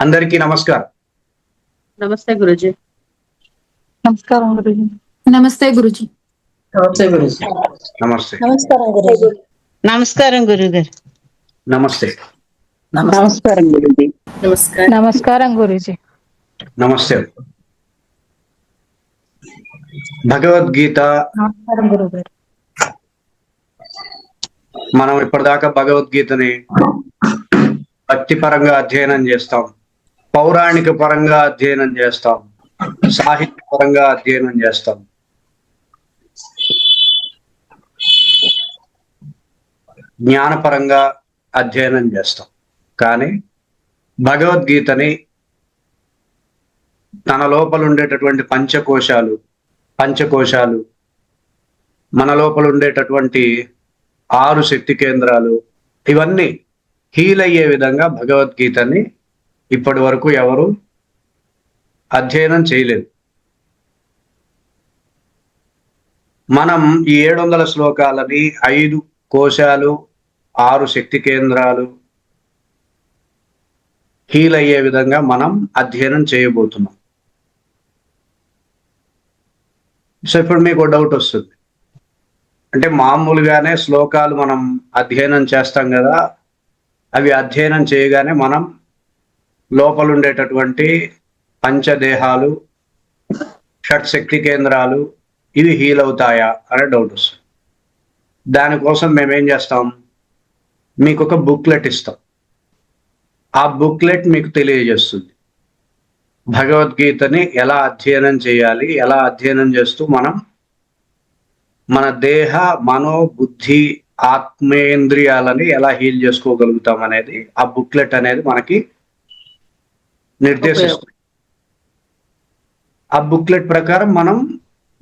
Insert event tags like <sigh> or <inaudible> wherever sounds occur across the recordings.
అందరికీ నమస్కారం. నమస్తే గురుజీ. నమస్కారం గురుజీ. నమస్తే గురుజీ. నమస్తే గురుజీ. నమస్తే. నమస్కారం గురుజీ. నమస్కారం గురుగారు. నమస్తే. నమస్కారం గురుజీ. నమస్కారం. నమస్కారం గురుజీ. నమస్తే. భగవద్గీత. నమస్కారం గురుగారు. మనం ఇప్పటిదాకా భగవద్గీతని భక్తి పరంగా అధ్యయనం చేస్తాం. పౌరాణిక పరంగా అధ్యయనం చేస్తాం. సాహిత్య పరంగా అధ్యయనం చేస్తాం. జ్ఞానపరంగా అధ్యయనం చేస్తాం. కానీ భగవద్గీతని తన లోపల ఉండేటటువంటి పంచకోశాలు పంచకోశాలు మన లోపల ఉండేటటువంటి ఆరు శక్తి కేంద్రాలు ఇవన్నీ హీల్ అయ్యే విధంగా భగవద్గీతని ఇప్పటి వరకు ఎవరు అధ్యయనం చేయలేదు. మనం ఈ ఏడు వందల శ్లోకాలని ఐదు కోశాలు ఆరు శక్తి కేంద్రాలు హీల్ అయ్యే విధంగా మనం అధ్యయనం చేయబోతున్నాం. సో ఇప్పుడు మీకు డౌట్ వస్తుంది. అంటే మామూలుగానే శ్లోకాలు మనం అధ్యయనం చేస్తాం కదా అవి అధ్యయనం చేయగానే మనం లోపల ఉండేటటువంటి పంచదేహాలు షట్ శక్తి కేంద్రాలు ఇవి హీల్ అవుతాయా అనే డౌట్ వస్తుంది. దానికోసం మేము ఏం చేస్తాం? మీకు ఒక బుక్లెట్ ఇస్తాం. ఆ బుక్లెట్ మీకు తెలియజేస్తుంది. భగవద్గీతని ఎలా అధ్యయనం చేయాలి ఎలా అధ్యయనం చేస్తూ మనం మన దేహ మనో బుద్ధి ఆత్మేంద్రియాలని ఎలా హీల్ చేసుకోగలుగుతాం అనేది ఆ బుక్లెట్ అనేది మనకి నిర్దేశిస్తుంది ఆ బుక్లెట్ ప్రకారం మనం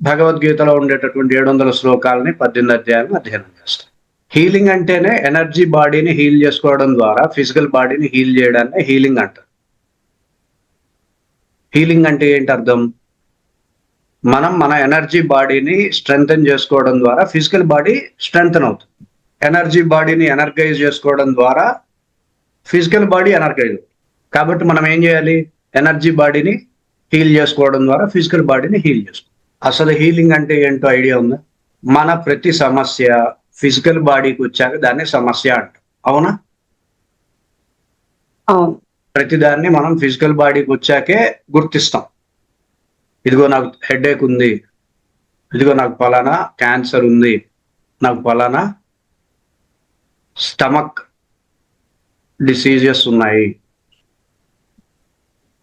భగవద్గీతలో ఉండేటటువంటి ఏడు వందల శ్లోకాలని పద్దెనిమిది అధ్యాయాలను అధ్యయనం చేస్తాం. హీలింగ్ అంటేనే ఎనర్జీ బాడీని హీల్ చేసుకోవడం ద్వారా ఫిజికల్ బాడీని హీల్ చేయడాన్ని హీలింగ్ అంటారు. హీలింగ్ అంటే ఏంటి అర్థం? మనం మన ఎనర్జీ బాడీని స్ట్రెంగ్తన్ చేసుకోవడం ద్వారా ఫిజికల్ బాడీ స్ట్రెంగ్తన్ అవుతుంది. ఎనర్జీ బాడీని ఎనర్గైజ్ చేసుకోవడం ద్వారా ఫిజికల్ బాడీ ఎనర్గైజ్ అవుతుంది. కాబట్టి మనం ఏం చేయాలి? ఎనర్జీ బాడీని హీల్ చేసుకోవడం ద్వారా ఫిజికల్ బాడీని హీల్ చేసుకోవాలి అసలు హీలింగ్ అంటే ఏంటో ఐడియా ఉందా? మన ప్రతి సమస్య ఫిజికల్ బాడీకి వచ్చాక దాన్ని సమస్య అంటాం. అవునా? అవును. ప్రతిదాన్ని మనం ఫిజికల్ బాడీకి వచ్చాకే గుర్తిస్తాం. ఇదిగో నాకు హెడేక్ ఉంది. ఇదిగో నాకు పలానా క్యాన్సర్ ఉంది. నాకు పలానా స్టమక్ డిసీజెస్ ఉన్నాయి.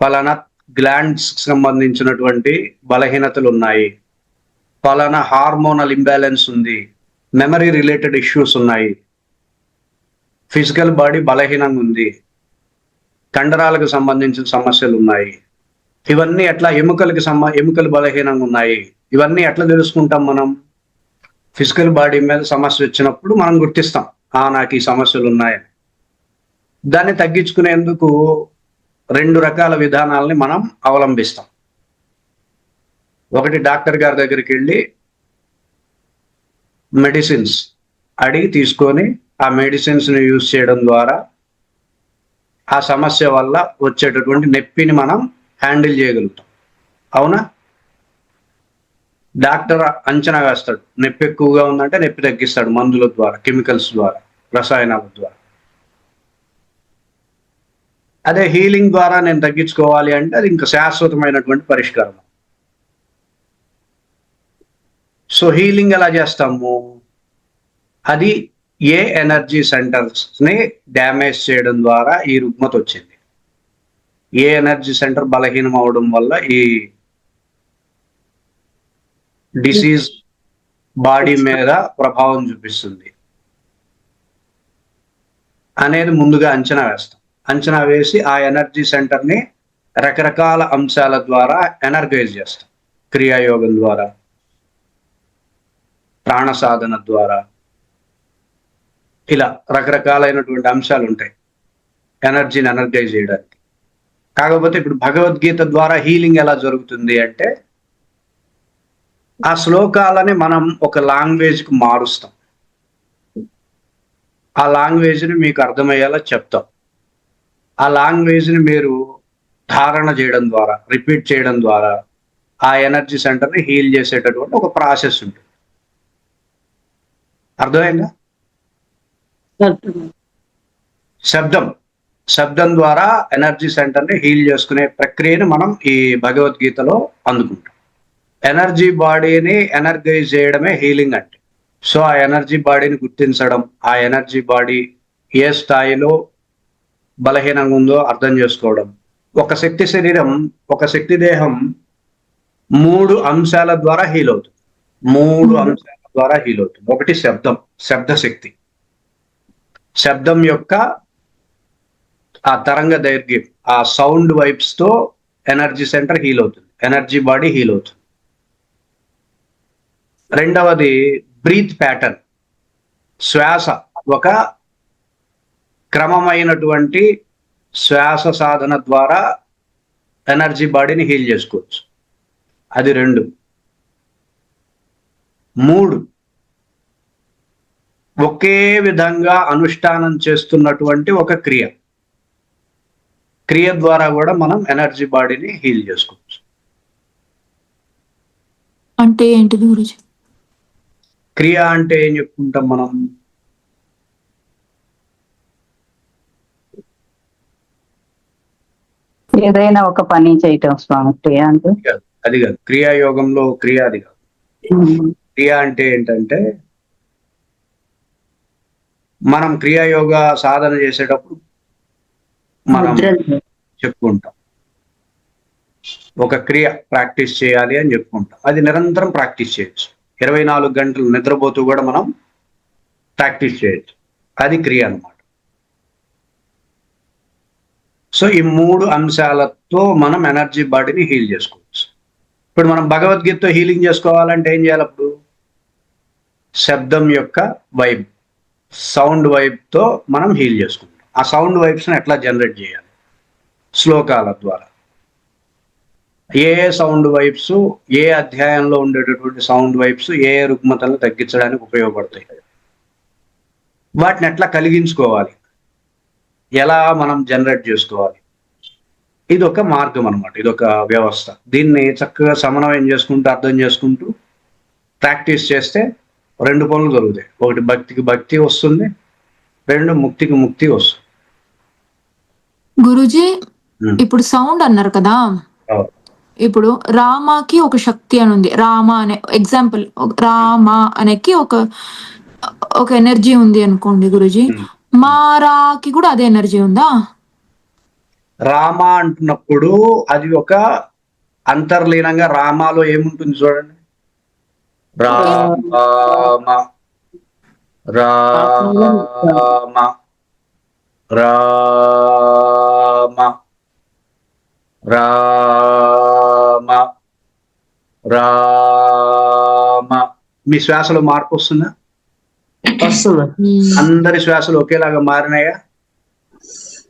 పలానా గ్లాండ్స్ సంబంధించినటువంటి బలహీనతలు ఉన్నాయి పలానా హార్మోనల్ ఇంబ్యాలెన్స్ ఉంది. మెమరీ రిలేటెడ్ ఇష్యూస్ ఉన్నాయి. ఫిజికల్ బాడీ బలహీనంగా ఉంది. కండరాలకు సంబంధించిన సమస్యలు ఉన్నాయి ఇవన్నీ ఎట్లా ఎముకలకి సంబ ఎముకలు బలహీనంగా ఉన్నాయి? ఇవన్నీ ఎట్లా తెలుసుకుంటాం మనం? ఫిజికల్ బాడీ మీద సమస్య వచ్చినప్పుడు మనం గుర్తిస్తాం. ఆ నాకు ఈ సమస్యలు ఉన్నాయని దాన్ని తగ్గించుకునేందుకు రెండు రకాల విధానాలని మనం అవలంబిస్తాం. ఒకటి డాక్టర్ గారి దగ్గరికి వెళ్ళి మెడిసిన్స్ అడిగి తీసుకొని ఆ మెడిసిన్స్ని యూజ్ చేయడం ద్వారా ఆ సమస్య వల్ల వచ్చేటటువంటి నొప్పిని మనం హ్యాండిల్ చేయగలుగుతాం. అవునా? డాక్టర్ అంచనా వేస్తాడు. నొప్పి ఎక్కువగా ఉందంటే నొప్పి తగ్గిస్తాడు మందుల ద్వారా కెమికల్స్ ద్వారా రసాయనాల ద్వారా. అదే హీలింగ్ ద్వారా నేను తగ్గించుకోవాలి అంటే అది ఇంకా శాశ్వతమైనటువంటి పరిష్కారం. సో హీలింగ్ ఎలా చేస్తాము? అది ఏ ఎనర్జీ సెంటర్స్ని డ్యామేజ్ చేయడం ద్వారా ఈ రుగ్మత వచ్చింది. ఏ ఎనర్జీ సెంటర్ బలహీనం అవడం వల్ల ఈ డిసీజ్ బాడీ మీద ప్రభావం చూపిస్తుంది అనేది ముందుగా అంచనా వేస్తాం. అంచనా వేసి ఆ ఎనర్జీ సెంటర్ని రకరకాల అంశాల ద్వారా ఎనర్గైజ్ చేస్తాం. క్రియాయోగం ద్వారా ప్రాణ సాధన ద్వారా. ఇలా రకరకాలైనటువంటి అంశాలు ఉంటాయి ఎనర్జీని ఎనర్గైజ్ చేయడానికి. కాకపోతే ఇప్పుడు భగవద్గీత ద్వారా హీలింగ్ ఎలా జరుగుతుంది అంటే ఆ శ్లోకాలని మనం ఒక లాంగ్వేజ్కి మారుస్తాం. ఆ లాంగ్వేజ్ని మీకు అర్థమయ్యేలా చెప్తాం. ఆ లాంగ్వేజ్ని మీరు ధారణ చేయడం ద్వారా రిపీట్ చేయడం ద్వారా ఆ ఎనర్జీ సెంటర్ని హీల్ చేసేటటువంటి ఒక ప్రాసెస్ ఉంటుంది. అర్థమైందా? శబ్దం. శబ్దం ద్వారా ఎనర్జీ సెంటర్ని హీల్ చేసుకునే ప్రక్రియను మనం ఈ భగవద్గీతలో అందుకుంటాం. ఎనర్జీ బాడీని ఎనర్గైజ్ చేయడమే హీలింగ్ అంటే. సో ఆ ఎనర్జీ బాడీని గుర్తించడం ఆ ఎనర్జీ బాడీ ఏ స్థాయిలో బలహీనంగా ఉందో అర్థం చేసుకోవడం. ఒక శక్తి శరీరం ఒక శక్తి దేహం మూడు అంశాల ద్వారా హీల్ అవుతుంది. మూడు అంశాల ద్వారా హీల్ అవుతుంది. ఒకటి శబ్దం శబ్ద శక్తి శబ్దం యొక్క ఆ తరంగ దైర్ఘ్యం ఆ సౌండ్ వైబ్స్తో ఎనర్జీ సెంటర్ హీల్ అవుతుంది. ఎనర్జీ బాడీ హీల్ అవుతుంది. రెండవది బ్రీత్ ప్యాటర్న్ శ్వాస ఒక క్రమమైనటువంటి శ్వాస సాధన ద్వారా ఎనర్జీ బాడీని హీల్ చేసుకోవచ్చు. అది రెండు. మూడు. ఒకే విధంగా అనుష్ఠానం చేస్తున్నటువంటి ఒక క్రియ. క్రియ ద్వారా కూడా మనం ఎనర్జీ బాడీని హీల్ చేసుకోవచ్చు. అంటే ఏంటిది గురుజీ? క్రియ అంటే ఏం చెప్పుకుంటాం మనం? ఏదైనా ఒక పని చేయటం స్వామి క్రియ అంటే? అది కాదు క్రియాయోగంలో క్రియ అది కాదు. క్రియ అంటే ఏంటంటే మనం క్రియాయోగ సాధన చేసేటప్పుడు మనం చెప్పుకుంటాం. ఒక క్రియ ప్రాక్టీస్ చేయాలి అని చెప్పుకుంటాం. అది నిరంతరం ప్రాక్టీస్ చేయొచ్చు. ఇరవై నాలుగు గంటలు నిద్రపోతూ కూడా మనం ప్రాక్టీస్ చేయొచ్చు. అది క్రియ అన్నమాట. సో ఈ మూడు అంశాలతో మనం ఎనర్జీ బాడీని హీల్ చేసుకోవచ్చు. ఇప్పుడు మనం భగవద్గీతతో హీలింగ్ చేసుకోవాలంటే ఏం చేయాలి అప్పుడు? శబ్దం యొక్క వైబ్ సౌండ్ వైబ్తో మనం హీల్ చేసుకుంటాం. ఆ సౌండ్ వైబ్స్ని ఎట్లా జనరేట్ చేయాలి? శ్లోకాల ద్వారా. ఏ ఏ సౌండ్ వైబ్స్ ఏ అధ్యాయంలో ఉండేటటువంటి సౌండ్ వైబ్స్ ఏ ఏ రుగ్మతలను తగ్గించడానికి ఉపయోగపడతాయి? వాటిని ఎట్లా కలిగించుకోవాలి? ఎలా మనం జనరేట్ చేసుకోవాలి? ఇది ఒక మార్గం అనమాట ఇది ఒక వ్యవస్థ. దీన్ని చక్కగా సమన్వయం చేసుకుంటూ అర్థం చేసుకుంటూ ప్రాక్టీస్ చేస్తే రెండు పనులు దొరుకుతాయి ఒకటి భక్తికి భక్తి వస్తుంది రెండు ముక్తికి ముక్తి వస్తుంది. గురుజీ. ఇప్పుడు సౌండ్ అన్నారు కదా. ఇప్పుడు రామాకి ఒక శక్తి అని ఉంది. రామ అనే ఎగ్జాంపుల్ రామ అనేకి ఒక ఒక ఎనర్జీ ఉంది అనుకోండి గురుజీ. మారాకి కూడా అదే ఎనర్జీ ఉందా? రామ అంటున్నప్పుడు అది ఒక అంతర్లీనంగా రామాలో ఏముంటుంది చూడండి? రామ రామ రామ రామ రామ. మీ శ్వాసలో మార్పు వస్తుందా? వస్తుంది. అందరి శ్వాసలు ఒకేలాగా మారినాయా?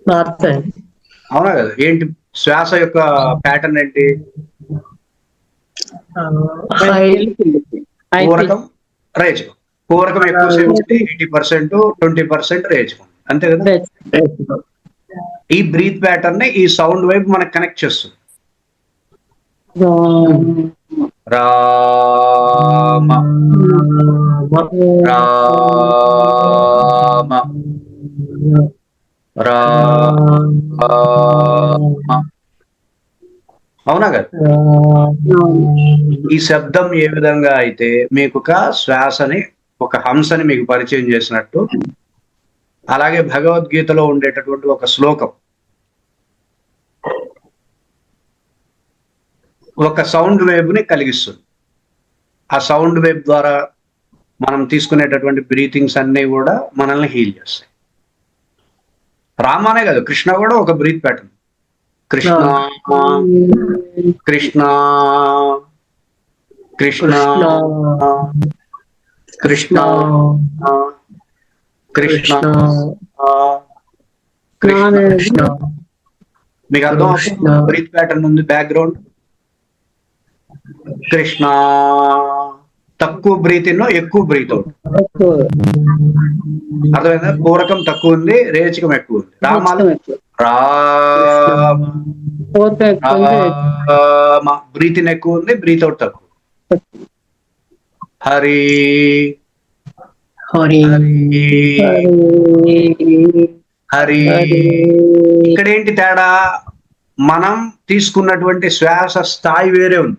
మారుతాయి. అవునా కదా? ఏంటి శ్వాస యొక్క ప్యాటర్న్ ఏంటి? పూరకం? రేచకం పూరకం ఎక్కువసేపు ఎయిటీ పర్సెంట్ ట్వంటీ పర్సెంట్ రేచకం అంతే కదా? ఈ బ్రీత్ ప్యాటర్న్ని ఈ సౌండ్ వైపు మనకు కనెక్ట్ చేస్తుంది. రామ. రామ. రామ. అవునా కదా? ఈ శబ్దం ఏ విధంగా అయితే మీకు ఒక శ్వాసని ఒక హంసని మీకు పరిచయం చేసినట్టు అలాగే భగవద్గీతలో ఉండేటటువంటి ఒక శ్లోకం. ఒక సౌండ్ వేవ్ని కలిగిస్తుంది. ఆ సౌండ్ వేవ్ ద్వారా మనం తీసుకునేటటువంటి బ్రీతింగ్స్ అన్నీ కూడా మనల్ని హీల్ చేస్తాయి. రామానే కాదు కృష్ణ కూడా ఒక బ్రీత్ ప్యాటర్న్ కృష్ణ కృష్ణ కృష్ణ కృష్ణ. కృష్ణ కృష్ణ మీకు అర్థం బ్రీత్ ప్యాటర్న్ ఉంది బ్యాక్గ్రౌండ్ కృష్ణ. తక్కువ బ్రీత్ ఇన్ ఎక్కువ బ్రీత్ అవుట్ అర్థమైందా? పూరకం తక్కువ ఉంది రేచకం ఎక్కువ ఉంది. రామాలో రామ బ్రీత్ ఇన్ ఎక్కువ ఉంది బ్రీత్ అవుట్ తక్కువ హరి హరి. హరి. హరి. హరి. హరి. ఇక్కడ ఏంటి తేడా? మనం తీసుకున్నటువంటి శ్వాస స్థాయి వేరే ఉంది.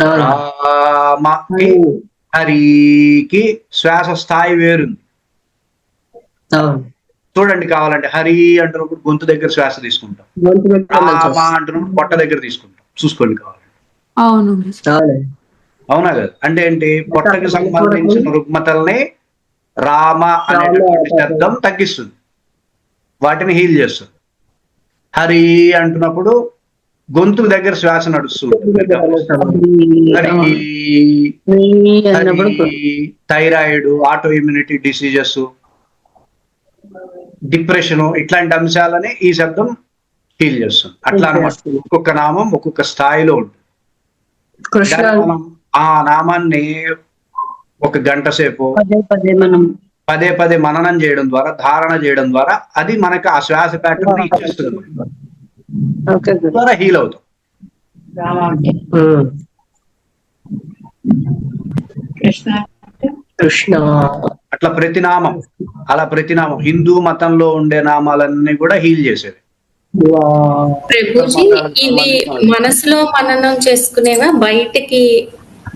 రామకి హరికి శ్వాస స్థాయి వేరుంది. చూడండి కావాలంటే హరి అంటున్నప్పుడు గొంతు దగ్గర శ్వాస తీసుకుంటాం. రామ. అంటున్నప్పుడు పొట్ట దగ్గర తీసుకుంటాం. చూసుకోండి కావాలంటే. అవును కదా? అంటే ఏంటి? పొట్టకి సంబంధించిన రుగ్మతల్ని రామ అనేటటువంటి శబ్దం తగ్గిస్తుంది. వాటిని హీల్ చేస్తుంది. హరి అంటున్నప్పుడు గొంతు దగ్గర శ్వాస నడుస్తుంది. Thyroid auto immunity diseases depression ఇట్లాంటి అంశాలని ఈ శబ్దం హీల్ చేస్తుంది. అట్లా అనమాట ఒక్కొక్క నామం ఒక్కొక్క స్థాయిలో ఉంటుంది. ఆ నామాన్ని ఒక గంట సేపు పదే పదే మనం పదే పదే మననం చేయడం ద్వారా ధారణ చేయడం ద్వారా అది మనకు ఆ శ్వాస ప్యాటర్న్ ఇచ్చేస్తుంది. ద్వారా హీల్ అవుతాం. కృష్ణ అట్లా ప్రతి నామం అలా ప్రతి నామం హిందూ మతంలో ఉండే నామాలన్నీ కూడా హీల్. ప్రభుజీ ఇది మనసులో మననం చేసుకునేవా? బయటికి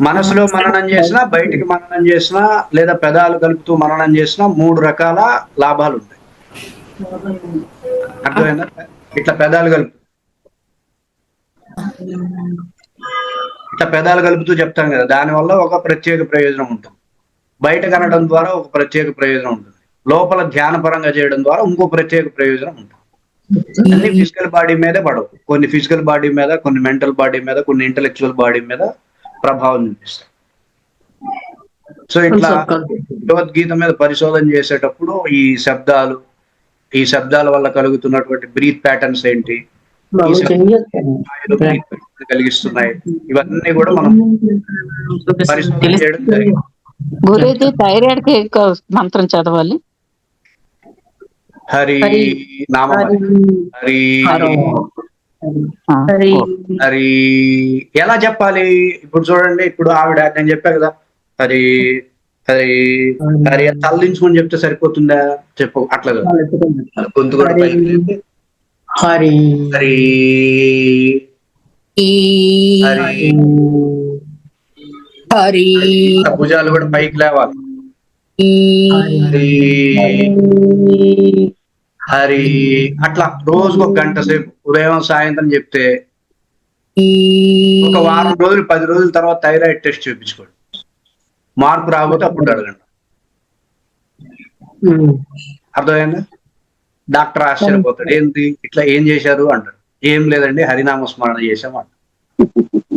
మనసులో మననం చేసినా బయటికి మననం చేసినా లేదా పెదాలు కలుపుతూ మననం చేసినా మూడు రకాల లాభాలు ఉంటాయి అర్థమైందా? ఇట్లా పెదాలు కలుపు. ఇట్లా పెదాలు కలుపుతూ చెప్తాం కదా దానివల్ల ఒక ప్రత్యేక ప్రయోజనం ఉంటుంది. బయట కనడం ద్వారా ఒక ప్రత్యేక ప్రయోజనం ఉంటుంది. లోపల ధ్యానపరంగా చేయడం ద్వారా ఇంకో ప్రత్యేక ప్రయోజనం ఉంటుంది. అన్ని ఫిజికల్ బాడీ మీదే పడవు. కొన్ని ఫిజికల్ బాడీ మీద కొన్ని మెంటల్ బాడీ మీద కొన్ని ఇంటలెక్చువల్ బాడీ మీద ప్రభావం చూపిస్తాయి. సో ఇట్లా భగవద్గీత మీద పరిశోధన చేసేటప్పుడు ఈ శబ్దాలు ఈ శబ్దాల వల్ల కలుగుతున్నటువంటి బ్రీత్ ప్యాటర్న్స్ ఏంటి? కలిగిస్తున్నాయి. ఇవన్నీ కూడా మనం పరిశోధన చేయడం జరిగింది. గురూజీ థైరాయిడ్కి మంత్రం చదవాలి. హరి. నామం హరి. హరి. ఎలా చెప్పాలి? ఇప్పుడు చూడండి ఇప్పుడు ఆవిడ నేను చెప్పా కదా. హరి. హరి హరి అని తల్లించుకొని చెప్తే సరిపోతుందా? చెప్పు అట్లా కదా గొంతు కూడా పైకి లేపి, హరి. హరి. హరి. హరి. ఆ భుజాలు కూడా పైకి లేవాలి. హరి. హరి. అట్లా రోజుకు ఒక గంట సేపు ఉదయం సాయంత్రం చెప్తే ఒక వారం రోజులు పది రోజుల తర్వాత థైరాయిడ్ టెస్ట్ చూపించుకోండి. మార్పు రాకపోతే అప్పుడు అడగండి. అర్థమైందా? డాక్టర్ ఆశ్చర్యపోతాడు. ఏంటి ఇట్లా ఏం చేశారు? అంటాడు. ఏం లేదండి హరినామ స్మరణ చేశాం అంటాడు. <laughs>